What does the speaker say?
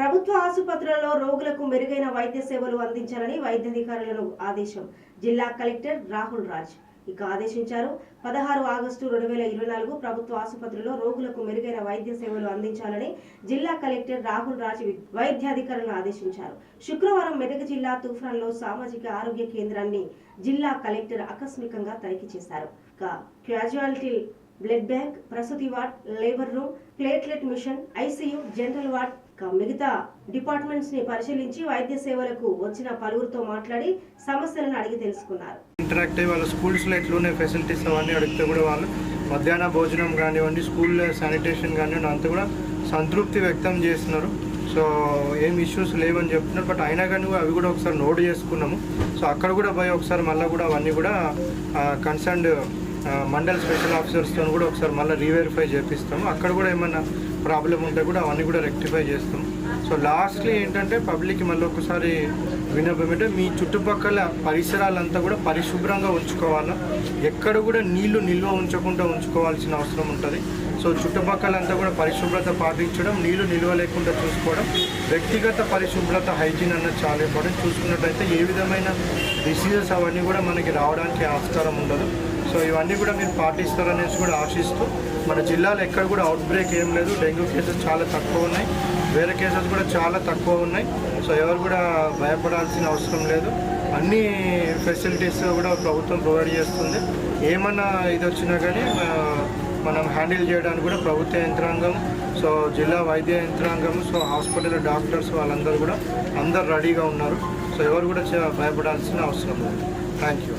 ప్రభుత్వ ఆసుపత్రులలో రోగులకు మెరుగైన వైద్య సేవలు అందించాలని వైద్యాధికారులను ఆదేశం జిల్లా కలెక్టర్ రాహుల్ రాజ్. ఇక ఆదేశించారు పదహారు ఆగస్టు రెండు వేల ఇరవై నాలుగు ప్రభుత్వ ఆసుపత్రుల్లో రోగులకు మెరుగైన వైద్య సేవలు అందించాలని జిల్లా కలెక్టర్ రాహుల్ రాజ్ వైద్యాధికారులను ఆదేశించారు. శుక్రవారం మెదక్ జిల్లా తుఫాన్లో సామాజిక ఆరోగ్య కేంద్రాన్ని జిల్లా కలెక్టర్ ఆకస్మికంగా తనిఖీ చేశారు. క్యాజువాలిటీ బ్లడ్ బ్యాంక్ ప్రసూతి ward labour room platelet machine ICU general ward మిగతా డిపార్ట్మెంట్స్ని పరిశీలించి వైద్య సేవలకు వచ్చిన పలువురితో మాట్లాడి సమస్యలను అడిగి తెలుసుకున్నారు. ఇంటరాక్ట్ అయ్యి వాళ్ళ స్కూల్స్లో ఎట్లునే ఫెసిలిటీస్ అవన్నీ అడిగితే కూడా వాళ్ళు మధ్యాహ్న భోజనం కానివ్వండి స్కూల్ శానిటేషన్ కానివ్వండి అంతా కూడా సంతృప్తి వ్యక్తం చేస్తున్నారు. సో ఏం ఇష్యూస్ లేవని చెప్తున్నారు. బట్ అయినా కానీ అవి కూడా ఒకసారి నోట్ చేసుకున్నాము. సో అక్కడ కూడా పోయి ఒకసారి మళ్ళీ కూడా అవన్నీ కూడా కన్సర్న్డ్ మండల్ స్పెషల్ ఆఫీసర్స్తో కూడా ఒకసారి మళ్ళీ రీవెరిఫై చేపిస్తాము. అక్కడ కూడా ఏమన్నా ప్రాబ్లం ఉంటే కూడా అవన్నీ కూడా రెక్టిఫై చేస్తాం. సో లాస్ట్లీ ఏంటంటే పబ్లిక్ మళ్ళీ ఒకసారి విన్నపం మీ చుట్టుపక్కల పరిసరాలంతా కూడా పరిశుభ్రంగా ఉంచుకోవాలా? ఎక్కడ కూడా నీళ్ళు నిల్వ ఉంచకుండా ఉంచుకోవాల్సిన అవసరం ఉంటుంది. సో చుట్టుపక్కలంతా కూడా పరిశుభ్రత పాటించడం నీళ్ళు నిల్వ లేకుండా చూసుకోవడం వ్యక్తిగత పరిశుభ్రత హైజీన్ అన్నది చాలా ఇంపార్టెంట్. చూసుకున్నట్టయితే ఏ విధమైన డిసీజెస్ అవన్నీ కూడా మనకి రావడానికి ఆస్కారం ఉండదు. సో ఇవన్నీ కూడా మీరు పాటిస్తారనేసి కూడా ఆశిస్తూ మన జిల్లాలో ఎక్కడ కూడా అవుట్ బ్రేక్ ఏం లేదు. డెంగ్యూ కేసెస్ చాలా తక్కువ ఉన్నాయి. వేరే కేసెస్ కూడా చాలా తక్కువ ఉన్నాయి. సో ఎవరు కూడా భయపడాల్సిన అవసరం లేదు. అన్ని ఫెసిలిటీస్ కూడా ప్రభుత్వం ప్రొవైడ్ చేస్తుంది. ఏమన్నా ఇది వచ్చినా కానీ మనం హ్యాండిల్ చేయడానికి కూడా ప్రభుత్వ యంత్రాంగం సో జిల్లా వైద్య యంత్రాంగం సో హాస్పిటల్ డాక్టర్స్ వాళ్ళందరూ కూడా అందరు రెడీగా ఉన్నారు. సో ఎవరు కూడా భయపడాల్సిన అవసరం లేదు. Thank you